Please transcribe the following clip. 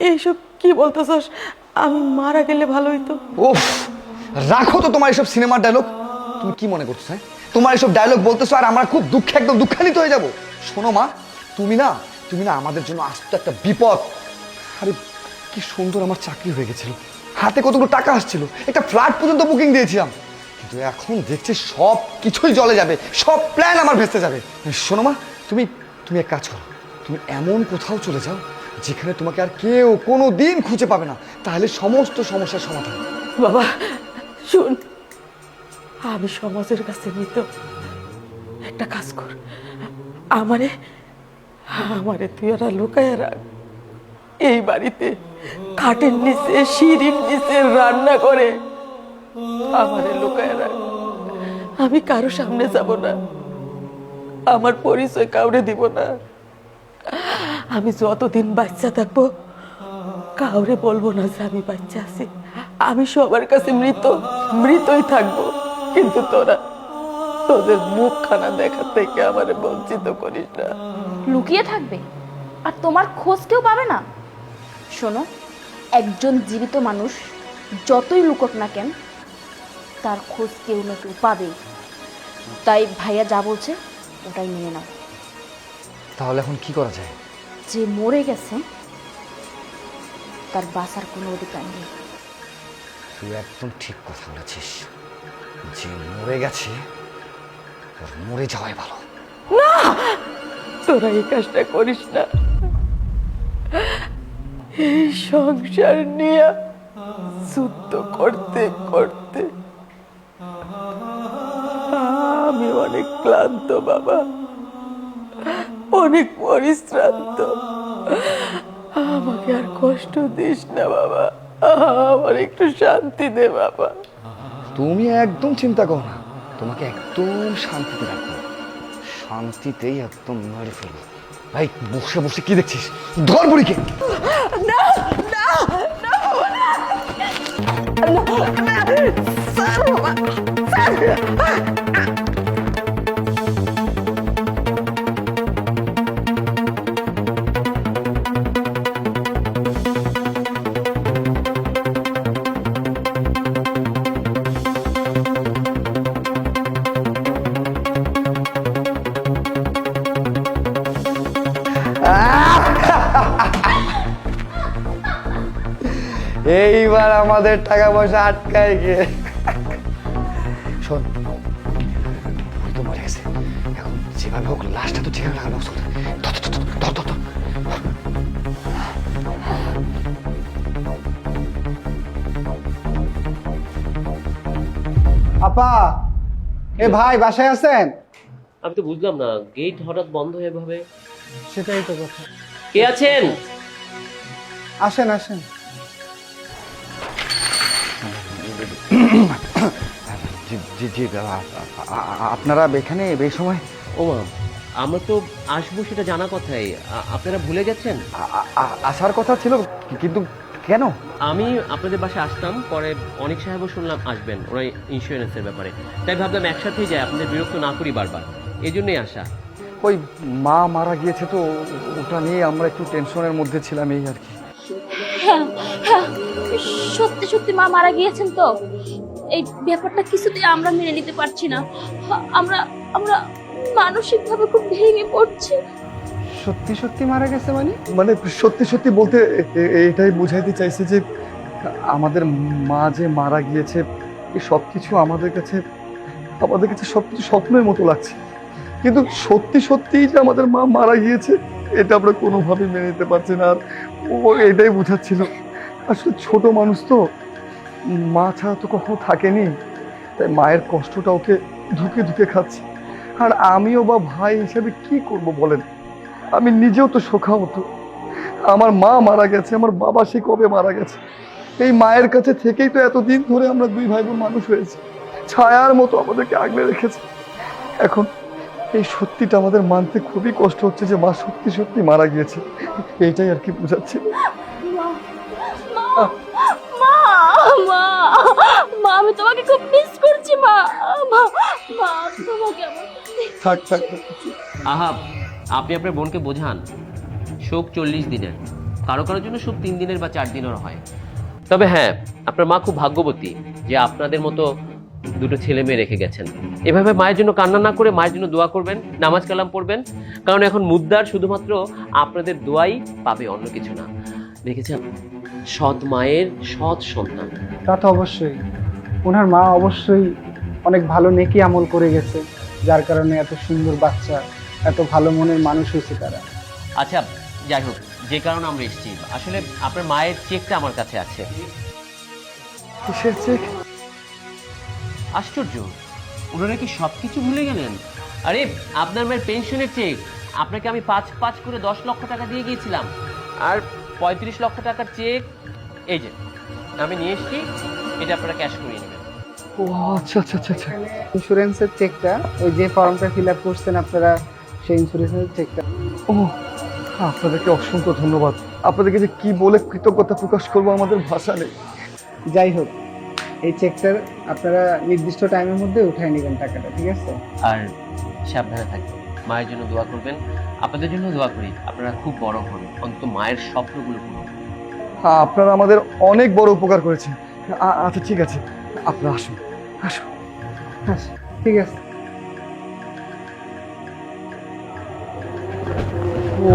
এইসব কি বলতেছস? আমি মারা গেলে ভালো হইতো। ওফ রাখো তো তোমার এসব সিনেমার ডায়লগ তুমি কি মনে করছ হ্যাঁ? তোমার এসব ডায়লগ বলতেছো আর আমরা খুব দুঃখে, একদম দুঃখান্বিত হয়ে যাব। শোনো মা, তুমি না তুমি না আমাদের জন্য আসতো একটা বিপদ। আরে, কি সুন্দর আমার চাকরি হয়ে গেছিল। হাতে কতগুলো টাকা আসছিল। একটা ফ্ল্যাট পর্যন্ত বুকিং দিয়েছিলাম। কিন্তু এখন দেখছি সব কিছুই জলে যাবে। সব প্ল্যান আমার ভেস্তে যাবে। শোনো মা, তুমি তুমি এক কাজ করো। তুমি এমন কোথাও চলে যাও যেখানে তোমাকে আর কেউ কোনো দিন খুঁজে পাবে না, তাহলে সমস্ত সমস্যার সমাধান। বাবা, শুন। আমি সমাজের কাছে নিত। একটা কাজ কর। আমারে আমারে তুই ওরা লুকায় রাখ। এই বাড়িতে খাটের নিচে, সিঁড়ির নিচে রান্না করে আমারে লুকায় রাখ। আমি কারও সামনে যাব না। আমার পরিচয় কাউরে দিব না। আমি যতদিন বাচ্চা থাকব কাউরে বলব না যে আমি বাচ্চা আছি। আমি সবার কাছে মৃত মৃতই থাকব। কিন্তু তোরা তোদের মুখখানা দেখা থেকে আমার বঞ্চিত করিস না। লুকিয়ে থাকবে আর তোমার খোঁজ কেউ পাবে না। শোনো একজন জীবিত মানুষ যতই লুকোক না কেন তার খোঁজ কেউ না কেউ পাবেই তাই ভাইয়া যা বলছে ওটাই নিয়ে নাও। তাহলে এখন কি করা যায়? যে মরে গেছে তার বাঁচার কোনো অধিকার নেই। তুই একদম ঠিক কথা বলেছিস। যে মরে গেছে ওর মরে যাওয়াই ভালো। তোরা এই কাজটা করিস না। এই সংসার নিয়ে যুদ্ধ করতে করতে আমি অনেক ক্লান্ত বাবা। অনেক পরিশ্রান্ত আমাকে আর কষ্ট দিস না বাবা আমার একটু শান্তি দে বাবা তুমি একদম চিন্তা করো না তোমাকে একদম শান্তিতে রাখব শান্তিতেই একদম মেরে ফেলব ভাই বসে বসে কি দেখছিস ধর বুড়িকে এইবার আমাদের টাকা পয়সা আটকায় গিয়ে। শোন তো মরে গেছে। এখন যেভাবে হোক লাশটা তো ঠিকানা লাগানো উচিত। ধর, ধর, ধর, ধর, ধর, ধর। আপা এ ভাই বাসায় আছেন? আমি তো বুঝলাম না গেট হঠাৎ বন্ধ হয়ে ভাবে সেটাই তো কথা। কে আছেন? আসেন আসেন। জি জি আপনারা এখানে এই সময় ও মা আমরা তো আসব সেটা জানা কথাই। আপনারা ভুলে গেছেন? আসার কথা ছিল কিন্তু কেন? আমি আপনাদের বাসায় আসতাম পরে অনেক সাহেবও শুনলাম আসবেন ওরা ইন্স্যুরেন্সের ব্যাপারে। তাই ভাবলাম একসাথেই যাই আপনাদের বিরক্ত না করি বারবার। এই জন্যই আসা। ওই মা মারা গিয়েছে তো ওটা নিয়ে আমরা একটু টেনশনের মধ্যে ছিলাম এই আর কি। হ্যাঁ হ্যাঁ। সত্যি সত্যি মা মারা গিয়েছেন তো। এই ব্যাপারটা কিছুতেই আমরা মেনে নিতে পারছি না। আমরা আমরা মানসিকভাবে খুব ভেঙে পড়ছি। সত্যি সত্যি মারা গেছে মানে? মানে সত্যি সত্যি বলতে এটাই বোঝাইতে চাইছে যে আমাদের মা যে মারা গিয়েছে এই সব কিছু আমাদের কাছে আমাদের কাছে সব কিছু স্বপ্নের মতো লাগছে। কিন্তু সত্যি সত্যিই যে আমাদের মা মারা গিয়েছে এটা আমরা কোনোভাবেই মেনে নিতে পারছি না। আর ও এটাই বোঝাচ্ছিল। আসলে ছোট মানুষ তো মা ছাড়া তো কখনো থাকেনি। তাই মায়ের কষ্টটা ওকে ধুকে ধুকে খাচ্ছে। আর আমিও বা ভাই হিসেবে কি করব বলেন? আমি নিজেও তো শোকা হতো আমার মা মারা গেছে, আমার বাবা সে কবে মারা গেছে? এই মায়ের কাছে থেকেই তো এতদিন ধরে আমরা দুই ভাই বোন মানুষ হয়েছি। ছায়ার মতো আমাদেরকে আগলে রেখেছে। এখন এই সত্যিটা আমাদের মানতে খুবই কষ্ট হচ্ছে যে মা সত্যি সত্যি মারা গিয়েছে। এইটাই আর কি বোঝাচ্ছি। আমি তোমাকে খুব মিস করছি মা। মা মা তোমাকে আমার থাক থাক থাক। আহা আপনি আপনার বোনকে বোঝান। শোক চল্লিশ দিনের। কারও কারোর জন্য সুখ তিন দিনের বা চার দিনেরও হয়। তবে হ্যাঁ আপনার মা খুব ভাগ্যবতী যে আপনাদের মতো দুটো ছেলে মেয়ে রেখে গেছেন। এভাবে মায়ের জন্য কান্না না করে মায়ের জন্য দোয়া করবেন নামাজ কালাম পড়বেন। কারণ এখন মুদ্রার শুধুমাত্র আপনাদের দোয়াই পাবে অন্য কিছু না। দেখেছেন? সৎ মায়ের সৎ সন্তান। তা তো অবশ্যই। ওনার মা অবশ্যই অনেক ভালো নেকি আমল করে গেছে যার কারণে এত সুন্দর বাচ্চা এত ভালো মনের মানুষ হয়েছে তারা। আচ্ছা যাই হোক যে কারণে আমরা এসেছি আসলে আপনার মায়ের চেকটা আমার কাছে আছে। কিসের চেক? আশ্চর্য ওনারা কি সব কিছু ভুলে গেলেন? আরে আপনার মায়ের পেনশনের চেক আপনাকে আমি পাঁচ পাঁচ করে দশ লক্ষ টাকা দিয়ে গিয়েছিলাম। আর পঁয়ত্রিশ লক্ষ টাকার চেক এই যে আমি নিয়ে এসেছি এটা আপনারা ক্যাশ নেবেন ও আচ্ছা আচ্ছা আচ্ছা আচ্ছা। ইন্স্যুরেন্সের চেকটা ওই যে ফর্মটা ফিল আপ করছেন আপনারা সেই ইন্স্যুরেন্সের চেকটা ও আপনাদেরকে অসংখ্য ধন্যবাদ। আপনাদেরকে যে কি বলে কৃতজ্ঞতা প্রকাশ করব আমাদের ভাষা নেই যাই হোক এই চেকটার আপনারা নির্দিষ্ট টাইমের মধ্যে উঠায় নেবেন টাকাটা ঠিক আছে? আর সাবধানে থাকবেন। মায়ের জন্য দোয়া করবেন। আপনাদের জন্য দোয়া করি আপনারা খুব বড় হন অন্তত মায়ের স্বপ্নগুলো পূরণ হ্যাঁ আপনারা আমাদের অনেক বড় উপকার করেছেন। আচ্ছা ঠিক আছে। আপনারা আসুন আসুন। আচ্ছা ঠিক আছে। ও